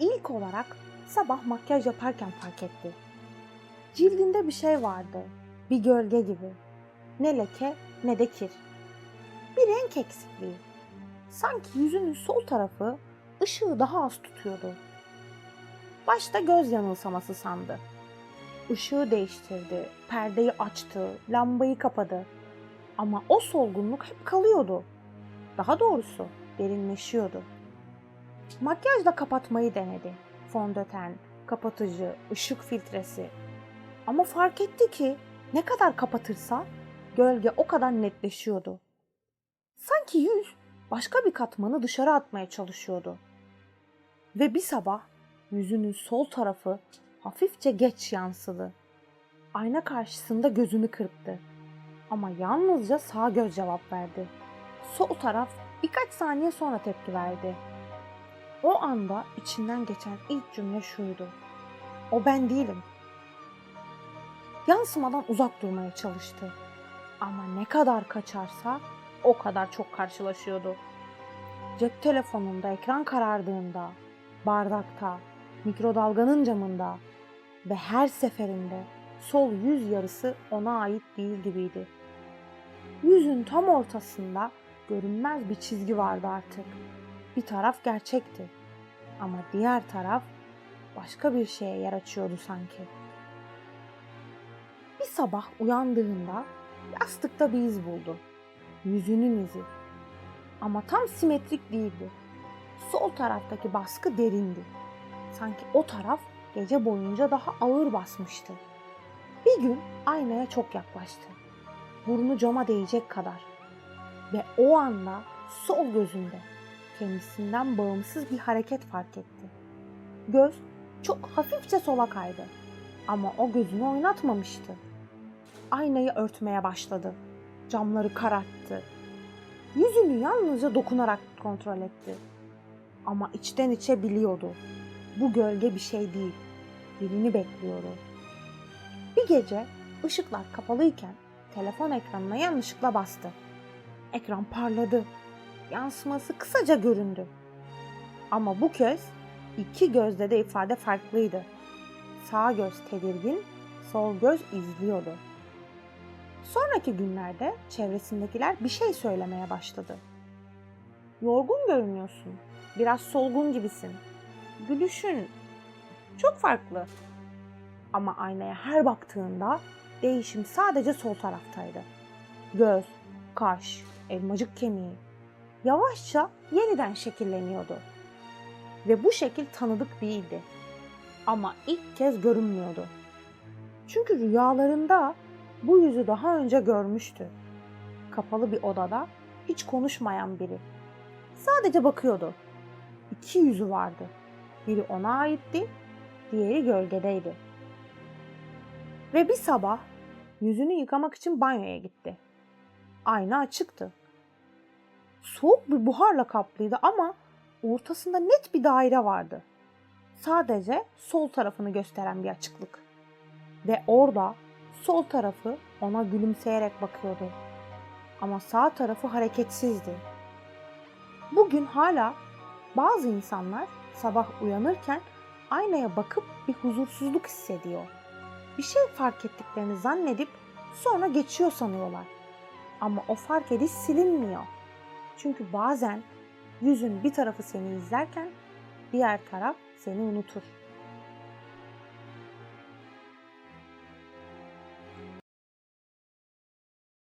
ilk olarak sabah makyaj yaparken fark etti. Cildinde bir şey vardı. Bir gölge gibi. Ne leke ne de kir. Bir renk eksikliği. Sanki yüzünün sol tarafı ışığı daha az tutuyordu. Başta göz yanılsaması sandı. Işığı değiştirdi, perdeyi açtı, lambayı kapadı. Ama o solgunluk hep kalıyordu. Daha doğrusu derinleşiyordu. Makyajla kapatmayı denedi. Fondöten, kapatıcı, ışık filtresi. Ama fark etti ki ne kadar kapatırsa gölge o kadar netleşiyordu. Sanki yüz başka bir katmanı dışarı atmaya çalışıyordu. Ve bir sabah yüzünün sol tarafı hafifçe geç yansıdı. Ayna karşısında gözünü kırptı. Ama yalnızca sağ göz cevap verdi. Sol taraf birkaç saniye sonra tepki verdi. O anda içinden geçen ilk cümle şuydu. O ben değilim. Yansımadan uzak durmaya çalıştı. Ama ne kadar kaçarsa o kadar çok karşılaşıyordu. Cep telefonunda ekran karardığında, bardakta, mikrodalganın camında ve her seferinde sol yüz yarısı ona ait değil gibiydi. Yüzün tam ortasında görünmez bir çizgi vardı artık. Bir taraf gerçekti ama diğer taraf başka bir şeye yer açıyordu sanki. Bir sabah uyandığında yastıkta bir iz buldu. Yüzünün izi. Ama tam simetrik değildi. Sol taraftaki baskı derindi. Sanki o taraf gece boyunca daha ağır basmıştı. Bir gün aynaya çok yaklaştı. Burnu cama değecek kadar. Ve o anda sol gözünde kendisinden bağımsız bir hareket fark etti. Göz çok hafifçe sola kaydı. Ama o gözünü oynatmamıştı. Aynayı örtmeye başladı. Camları kararttı. Yüzünü yalnızca dokunarak kontrol etti. Ama içten içe biliyordu. Bu gölge bir şey değil. Birini bekliyordu. Bir gece ışıklar kapalıyken telefon ekranına yanlışlıkla bastı. Ekran parladı. Yansıması kısaca göründü. Ama bu kez iki gözde de ifade farklıydı. Sağ göz tedirgin, sol göz izliyordu. Sonraki günlerde çevresindekiler bir şey söylemeye başladı. Yorgun görünüyorsun. Biraz solgun gibisin. Gülüşün çok farklı. Ama aynaya her baktığında değişim sadece sol taraftaydı. Göz, kaş, elmacık kemiği yavaşça yeniden şekilleniyordu. Ve bu şekil tanıdık değildi. Ama ilk kez görünmüyordu. Çünkü rüyalarında bu yüzü daha önce görmüştü. Kapalı bir odada hiç konuşmayan biri. Sadece bakıyordu. İki yüzü vardı. Biri ona aitti, diğeri gölgedeydi. Ve bir sabah yüzünü yıkamak için banyoya gitti. Ayna açıktı. Soğuk bir buharla kaplıydı ama ortasında net bir daire vardı. Sadece sol tarafını gösteren bir açıklık. Ve orada sol tarafı ona gülümseyerek bakıyordu. Ama sağ tarafı hareketsizdi. Bugün hala bazı insanlar sabah uyanırken aynaya bakıp bir huzursuzluk hissediyor. Bir şey fark ettiklerini zannedip sonra geçiyor sanıyorlar. Ama o fark ediş silinmiyor. Çünkü bazen yüzün bir tarafı seni izlerken diğer taraf seni unutur.